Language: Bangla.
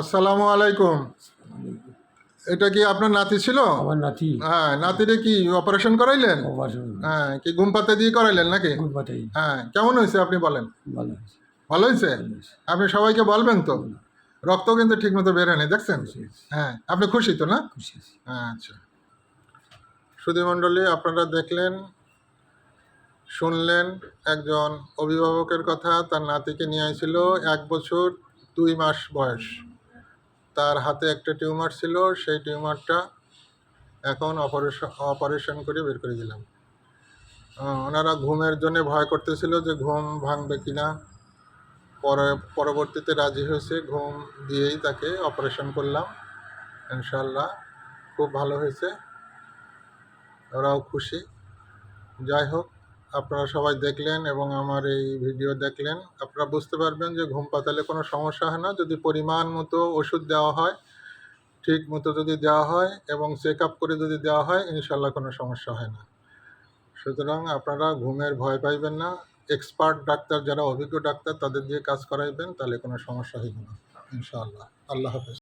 আসসালামু আলাইকুম। এটা কি আপনার নাতি ছিল? আমার নাতি। হ্যাঁ নাতিরে কি অপারেশন করাইলেন? হ্যাঁ কি ঘুম পাতে দিয়ে করাইলেন নাকি? হ্যাঁ কেমন হয়েছে আপনি বলেন? ভালো হয়েছে। আপনি সবাইকে বলবেন তো? রক্ত কিন্তু ঠিক মতো বের হয়নি দেখছেন? হ্যাঁ আপনি খুশি তো না। হ্যাঁ আচ্ছা। সুধীমণ্ডলী আপনারা দেখলেন শুনলেন একজন অভিভাবকের কথা তার নাতিকে নিয়ে আসছিল এক বছর দুই মাস বয়স। তার হাতে একটা টিউমার ছিল, সেই টিউমারটা এখন অপারেশন অপারেশন করে বের করে দিলাম। ওনারা ঘুমের জন্য ভয় করতেছিল যে ঘুম ভাঙবে কিনা। পরে, পরবর্তীতে রাজি হয়েছে, ঘুম দিয়েই তাকে অপারেশন করলাম ইনশাল্লাহ খুব ভালো হয়েছে, ওরাও খুশি। যাই হোক আপনারা সবাই দেখলেন এবং আমার এই ভিডিও দেখলেন। আপনারা বুঝতে পারবেন যে ঘুম পাতালে কোনো সমস্যা হয় না। যদি পরিমাণ মতো ওষুধ দেওয়া হয়, ঠিক মতো যদি দেওয়া হয় এবং চেক আপ করে যদি দেওয়া হয় ইনশাল্লাহ কোনো সমস্যা হয় না। সুতরাং আপনারা ঘুমের ভয় পাইবেন না। এক্সপার্ট ডাক্তার যারা, অভিজ্ঞ ডাক্তার, তাদের দিয়ে কাজ করাইবেন, তাহলে কোনো সমস্যা হইবে না। ইনশাআল্লাহ। আল্লাহ হাফেজ।